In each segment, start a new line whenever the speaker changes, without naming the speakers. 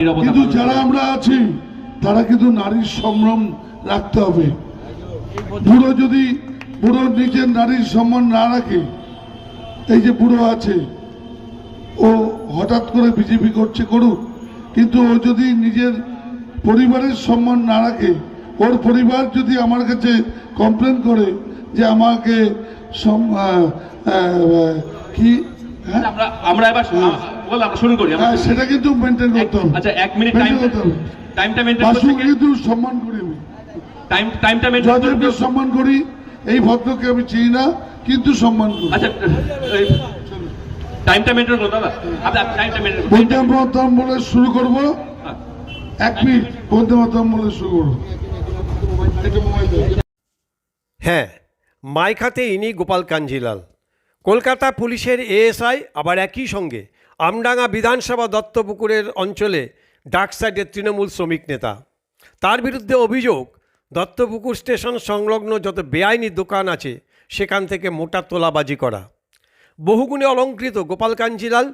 কিন্তু যারা আমরা আছি তারা কিন্তু নারীর সম্ভ্রম রাখতে হবে। বুড়ো যদি বুড়ো নিজের নারীর সম্মান না রাখে এই যে বুড়ো আছে ও হঠাৎ করে বিজেপি করছে করুক। কিন্তু ও যদি নিজের পরিবারের সম্মান না রাখে ওর পরিবার যদি আমার কাছে কমপ্লেন করে যে আমাকে কি? হ্যাঁ?
আমরা আমরা এবার বল আমরা শুরু করি
হ্যাঁ সেটা কিন্তু মেনটেন করতে হবে।
আচ্ছা এক মিনিট টাইম টাইমটা মেনটেন করতে
কিন্তু সম্মান করি আমি।
টাইম টাইমটা মেনটেন
জয়দেবকে সম্মান করি এই ভদ্রকে আমি চিনি না কিন্তু সম্মান করি।
আচ্ছা টাইমটা মেনটেন করো দাদা। আপনি আপনি টাইমটা মেনটেন করুন
বন্দে মাতরম বলে শুরু করব।
হ্যাঁ।
এক মিনিট বন্দে মাতরম বলে শুরু করব।
হ্যাঁ মাইক হাতে ইনি গোপাল কাঞ্জিলাল। কলকাতা পুলিশের এএসআই আবার একই সঙ্গে আমডাঙ্গা বিধানসভা দত্তপুকুরের অঞ্চলে ডাক সাইডের তৃণমূল শ্রমিক নেতা। তার বিরুদ্ধে অভিযোগ, দত্তপুকুর স্টেশন সংলগ্ন যত বেআইনি দোকান আছে, সেখান থেকে মোটা তোলাবাজি করা। বহুগুণে অলঙ্কৃত গোপাল কাঞ্জিলাল,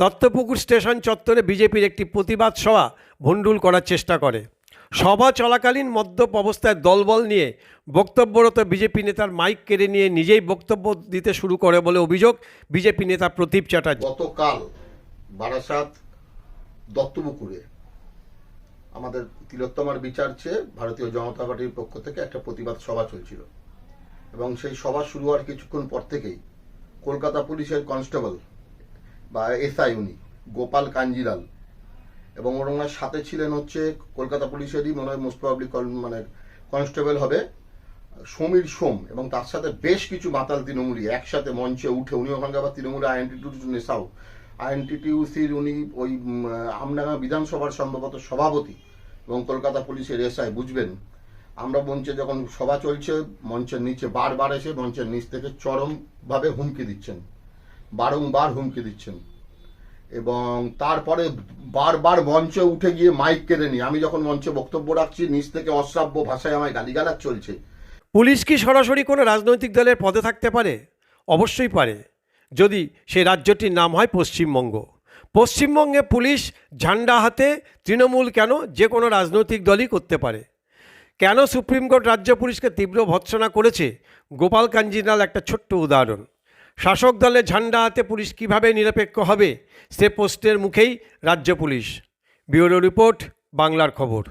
দত্তপুকুর স্টেশন চত্বরে বিজেপির একটি প্রতিবাদ সভা ভণ্ডুল করার চেষ্টা করে। সভা চলাকালীন মদ্যপ অবস্থায় দলবল নিয়ে বক্তব্যরত বিজেপি নেতার মাইক কেড়ে নিয়ে নিজেই বক্তব্য দিতে শুরু করে বলে অভিযোগ বিজেপি নেতা প্রদীপ চ্যাটার্জি।
গতকাল বারাসাত দত্তপুকুরে আমাদের তিলোত্তমার বিচার চেয়ে ভারতীয় জনতা পার্টির পক্ষ থেকে একটা প্রতিবাদ সভা চলছিল। এবং সেই সভা শুরু হওয়ার কিছুক্ষণ পর থেকেই কলকাতা পুলিশের কনস্টেবল বা এসআই উনি, গোপাল কাঞ্জিলাল এবং ওনার সাথে ছিলেন হচ্ছে কলকাতা পুলিশেরই মনে হয় মোস্ট প্রবলি মানে কনস্টেবল হবে, সমীর সোম, এবং তার সাথে বেশ কিছু মাতাল তৃণমূলী একসাথে মঞ্চে উঠে উনি ওখানকার আবার তৃণমূলের আইএনটি নেশাও আইএনটিটিউসির উনি ওই আমডাঙ্গা বিধানসভার সম্ভবত সভাপতি এবং কলকাতা পুলিশের এসআই বুঝবেন। আমরা মঞ্চে যখন সভা চলছে, মঞ্চের নিচে বারবার এসে মঞ্চের নিচ থেকে চরমভাবে হুমকি দিচ্ছেন। বারংবার হুমকি দিচ্ছেন। এবং তারপরে বারবার মঞ্চে উঠে গিয়ে মাইক কেড়ে নিয়ে, আমি যখন মঞ্চে বক্তব্য রাখছি নিচ থেকে অশ্রাব্য ভাষায় আমায় গালিগালাজ চলছে।
পুলিশ কি সরাসরি কোনো রাজনৈতিক দলের পদে থাকতে পারে? অবশ্যই পারে। যদি সেই রাজ্যটির নাম হয় পশ্চিমবঙ্গ। পশ্চিমবঙ্গে পুলিশ ঝান্ডা হাতে তৃণমূল কেন যে কোনো রাজনৈতিক দলই করতে পারে? কেন সুপ্রিম কোর্ট রাজ্য পুলিশকে তীব্র ভৎসনা করেছে? গোপাল কাঞ্জিলাল একটা ছোট্ট উদাহরণ। শাসক দলের ঝান্ডা হাতে পুলিশ কীভাবে নিরপেক্ষ হবে, সে পোস্টের মুখেই রাজ্য পুলিশ। ব্যুরো রিপোর্ট, বাংলার খবর।